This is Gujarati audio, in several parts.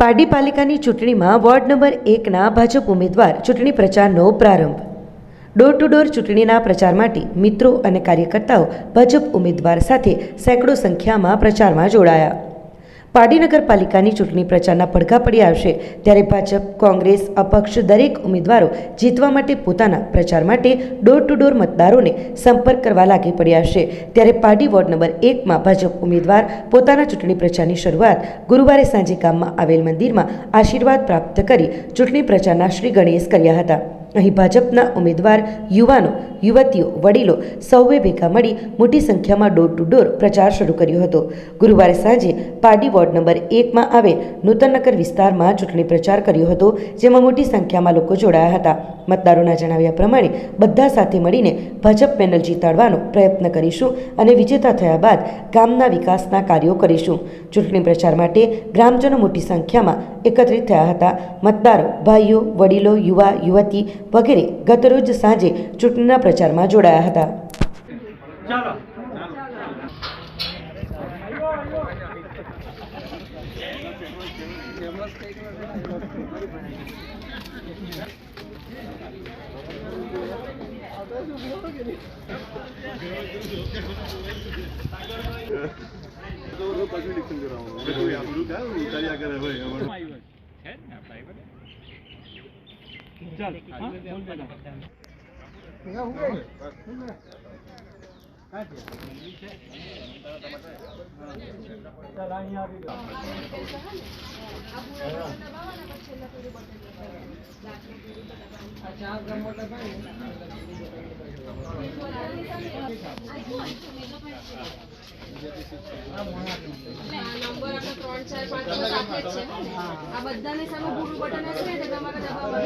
પારડી પાલિકાની ચૂંટણીમાં વોર્ડ નંબર એકના ભાજપ ઉમેદવાર ચૂંટણી પ્રચારનો પ્રારંભ. ડોર ટુ ડોર ચૂંટણીના પ્રચાર માટે મિત્રો અને કાર્યકર્તાઓ ભાજપ ઉમેદવાર સાથે સેંકડો સંખ્યામાં પ્રચારમાં જોડાયા. પારડી નગરપાલિકાની ચૂંટણી પ્રચારના પડઘા પડી આવશે. ત્યારે ભાજપ, કોંગ્રેસ, અપક્ષ દરેક ઉમેદવારો જીતવા માટે પોતાના પ્રચાર માટે ડોર ટુ ડોર મતદારોને સંપર્ક કરવા લાગી પડ્યા છે. ત્યારે પાડી વોર્ડ નંબર એકમાં ભાજપ ઉમેદવાર પોતાના ચૂંટણી પ્રચારની શરૂઆત ગુરુવારે સાંજે ગામમાં આવેલ મંદિરમાં આશીર્વાદ પ્રાપ્ત કરી ચૂંટણી પ્રચારના શ્રી ગણેશ કર્યા હતા. અહીં ભાજપના ઉમેદવાર, યુવાનો, યુવતીઓ, વડીલો સૌએ ભેગા મળી મોટી સંખ્યામાં ડોર ટુ ડોર પ્રચાર શરૂ કર્યો હતો. ગુરુવારે સાંજે પારડી વોર્ડ નંબર એકમાં આવેલ નૂતનનગર વિસ્તારમાં ચૂંટણી પ્રચાર કર્યો હતો, જેમાં મોટી સંખ્યામાં લોકો જોડાયા હતા. મતદારોના જણાવ્યા પ્રમાણે બધા સાથે મળીને ભાજપ પેનલ જીતાડવાનો પ્રયત્ન કરીશું અને વિજેતા થયા બાદ ગામના વિકાસના કાર્યો કરીશું. ચૂંટણી પ્રચાર માટે ગ્રામજનો મોટી સંખ્યામાં એકત્રિત થયા હતા. મતદારો, ભાઈઓ, વડીલો, યુવા, યુવતી વગેરે ગતરોજ સાંજે ચૂંટણીના પ્રચારમાં જોડાયા હતા. નંબર આપણે ત્રણ ચાર પાંચ છ સાથે જ છે ને આ બધાની સામે ભૂરું બટન હશે ને તો તમારે દબાવવાનું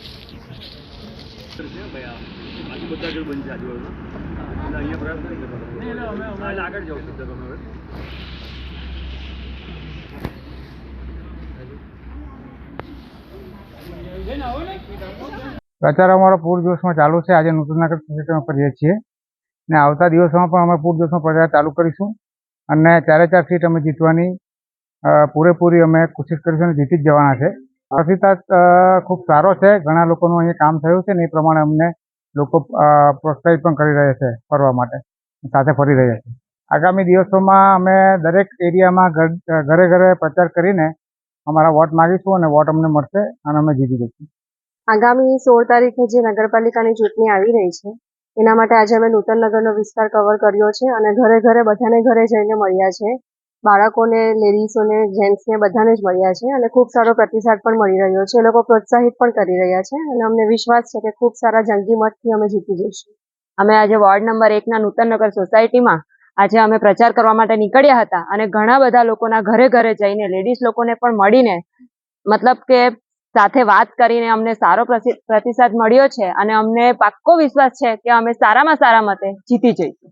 બટન દબાવવાનું ને રાજુ બધા આગળ બંધ છે એટલે અહીંયા પ્રયાસ નહીં કરવાનો એટલે આગળ જાઉં છું તમે હવે. પ્રચાર અમારો પૂરજોશમાં ચાલુ છે. આજે નૂતનનગર સોસાયટીમાં કરીએ છીએ. ને આવતા દિવસોમાં પણ અમે પૂરજોશમાં પ્રચાર ચાલુ કરીશું. અને ચારે ચાર સીટ અમે જીતવાની પૂરેપૂરી અમે કોશિશ કરીશું અને જીતી જ જવાના છે. પ્રતિસાદ અ, ખૂબ સારો છે. ઘણા લોકોનું અહીંયા કામ થયું છે ને એ પ્રમાણે અમને લોકો પ્રોત્સાહિત પણ કરી રહ્યા છે ફરવા માટે સાથે ફરી રહ્યા છે. આગામી દિવસોમાં અમે દરેક એરિયામાં ઘરે ઘરે પ્રચાર કરીને અમારા વોટ માગીશું અને વોટ અમને મળશે અને અમે જીતી જઈશું. આગામી સોળ તારીખે જે નગરપાલિકાની ચૂંટણી આવી રહી છે એના માટે આજે અમે નૂતન નગરનો વિસ્તાર કવર કર્યો છે અને ઘરે ઘરે બધાને ઘરે જઈને મળ્યા છે. બાળકોને, લેડીઝોને જેન્ટ્સને બધાને જ મળ્યા છે અને ખૂબ સારો પ્રતિસાદ પણ મળી રહ્યો છે. એ લોકો પ્રોત્સાહિત પણ કરી રહ્યા છે અને અમને વિશ્વાસ છે કે ખૂબ સારા જંગી મતથી અમે જીતી જઈશું. અમે આજે વોર્ડ નંબર એકના નૂતનનગર સોસાયટીમાં આજે અમે પ્રચાર કરવા માટે નીકળ્યા હતા અને ઘણા બધા લોકોના ઘરે ઘરે જઈને, લેડીઝ લોકોને પણ મળીને, મતલબ કે સાથે વાત કરીને અમને સારો પ્રતિસાદ મળ્યો છે અને અમને પાક્કો વિશ્વાસ છે કે અમે સારામાં સારા મતે જીતી જઈશું.